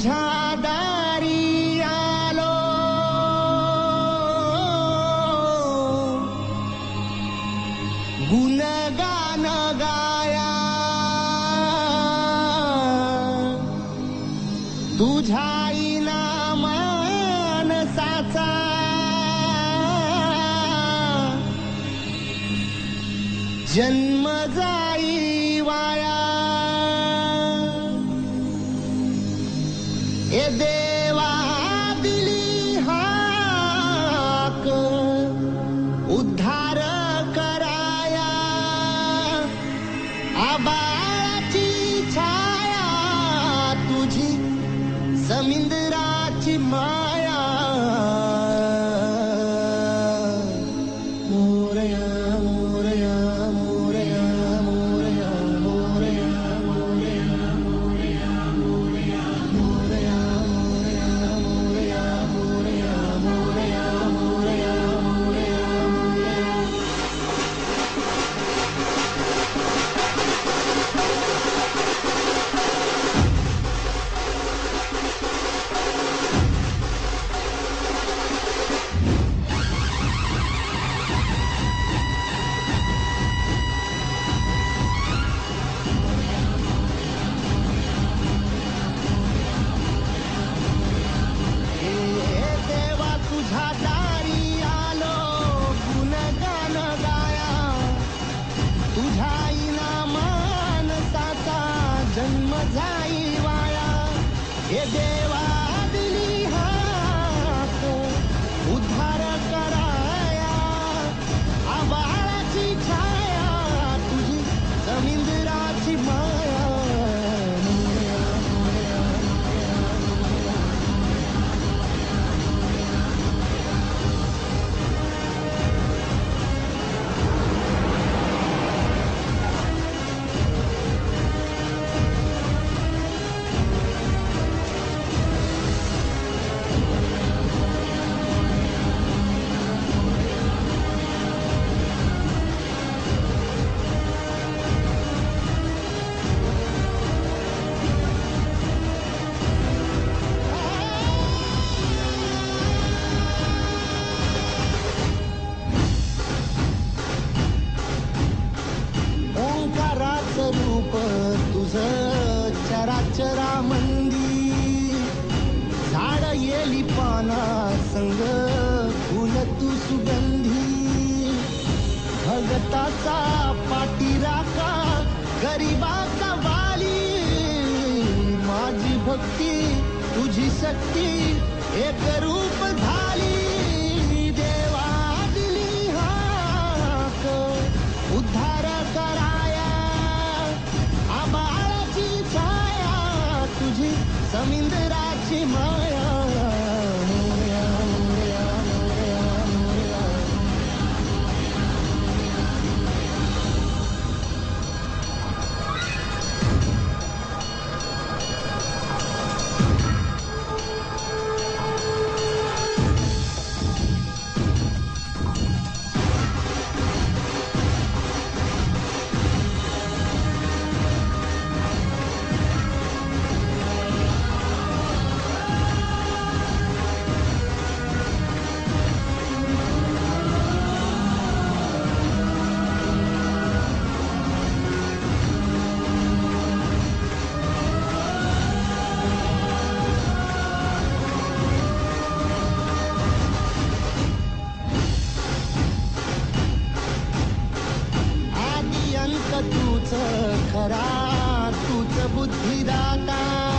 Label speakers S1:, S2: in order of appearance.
S1: तुझ्या दारी आलो. गुणगान गाया. तुझ्या इनामानसाचा जन्म जाय Yeah. तुझ चराचरा मंदी झाड येली पाना संग फुल तू सुगंधी. भगताचा पाठीराका गरिबाचा वाली माझी भक्ती तुझी शक्ती हे करू coming that I came on. तूच खरा तूच बुद्धिदाता.